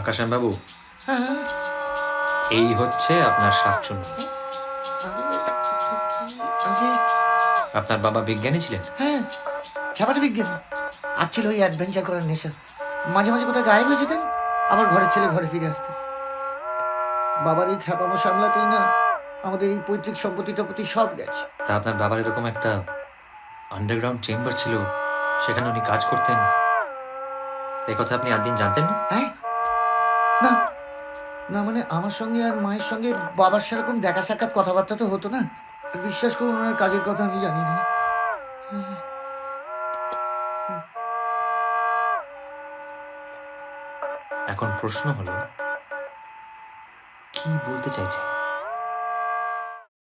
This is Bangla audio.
আকাশন বাবু, এই হচ্ছে আপনার শাকচুন্নি। আপনার বাবা বিজ্ঞানী ছিলেন? হ্যাঁ খেপাটা বিজ্ঞান। আর ছিল ওই অ্যাডভেঞ্চার করার নেশা। মাঝে মাঝে কোথায় গায়েব হয়ে যেতেন, আবার ঘরের ছেলে ঘরে ফিরে আসতেন। বাবার এই খেপামো সামলাতেই না আমাদের এই পৈতৃক সম্পত্তি টপত্তি সব গেছে। তা আপনার বাবার এরকম একটা আন্ডারগ্রাউন্ড চেম্বার ছিল সেখানে উনি কাজ করতেন। এই কথা আপনি আদিন জানতেন না? হ্যাঁ? না। না মানে আমার সঙ্গে আর মায়ের সঙ্গে বাবার সেরকম দেখা সাক্ষাৎ কথাবার্তা তো হতো না। বিশ্বাস করুন ওনার কাজের কথা আমি জানি না। এখন প্রশ্ন হলো কি বলতে চাইছে?